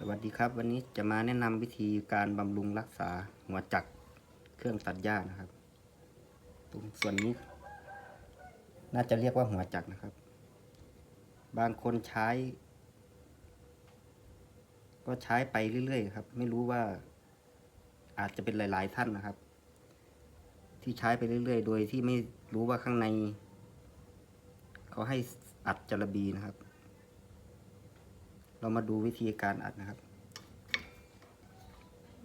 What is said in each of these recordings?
สวัสดีครับ วันนี้จะมาแนะนำวิธีการบำรุงรักษาหัวจักรเครื่องตัดหญ้านะครับ ตรงส่วนนี้ น่าจะเรียกว่าหัวจักรนะครับ บางคนใช้ ก็ใช้ไปเรื่อยๆครับ ไม่รู้ว่าอาจจะเป็นหลาย ๆ ท่านนะครับ ที่ใช้ไปเรื่อย ๆ โดยที่ไม่รู้ว่าข้างใน เขาให้อัดจระบีนะครับ เรามาดูวิธีการอัดนะครับ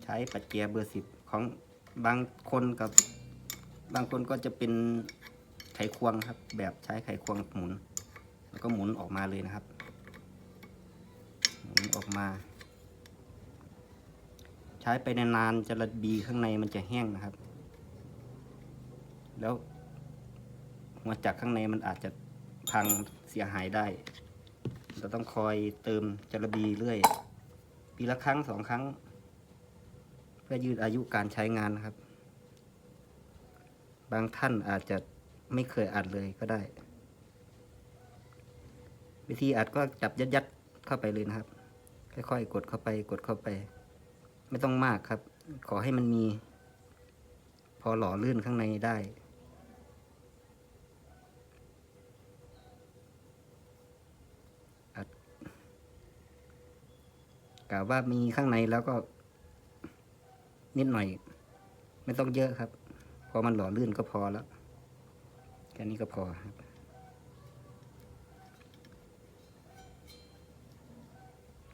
ใช้ปัจเจียเบอร์สิบของบางคนกับบางคนก็จะเป็นไขควงครับ แบบใช้ไขควงหมุน แล้วก็หมุนออกมาเลยนะครับ หมุนออกมา ใช้ไปนานๆจะระบีข้างในมันจะแห้งนะครับ แล้วหัวจักรข้างในมันอาจจะพังเสียหายได้ เราต้องคอยเติมจระบีเรื่อย ปีละครั้งสองครั้ง เพื่อยืดอายุการใช้งานนะครับ บางท่านอาจจะไม่เคยอัดเลยก็ได้ วิธีอัดก็จับยัดยัดๆเข้าไปเลยนะครับ ค่อยๆ กดเข้าไปกดเข้าไป ไม่ต้องมากครับ ขอให้มันมี พอหล่อลื่นข้างในได้ กล่าวว่ามีข้างในแล้วก็ นิดหน่อย ไม่ต้องเยอะครับ พอมันหล่อลื่นก็พอแล้ว แค่นี้ก็พอครับ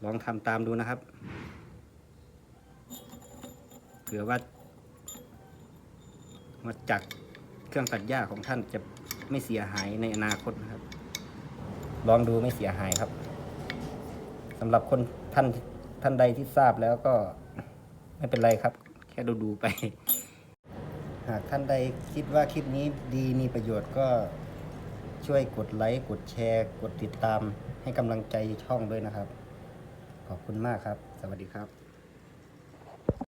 ลองทำตามดูนะครับ เผื่อว่ามาจากเครื่องตัดหญ้าของท่านจะไม่เสียหายในอนาคตนะครับ ลองดูไม่เสียหายครับสำหรับคนท่าน ท่านใดที่ทราบแล้วก็ไม่เป็นไรครับ แค่ดูดูๆไป หากท่านใดคิดว่าคลิปนี้ดีมีประโยชน์ก็ช่วยกดไลค์กดแชร์ กดติดตามให้กำลังใจช่องด้วยนะครับ ขอบคุณมากครับ สวัสดีครับ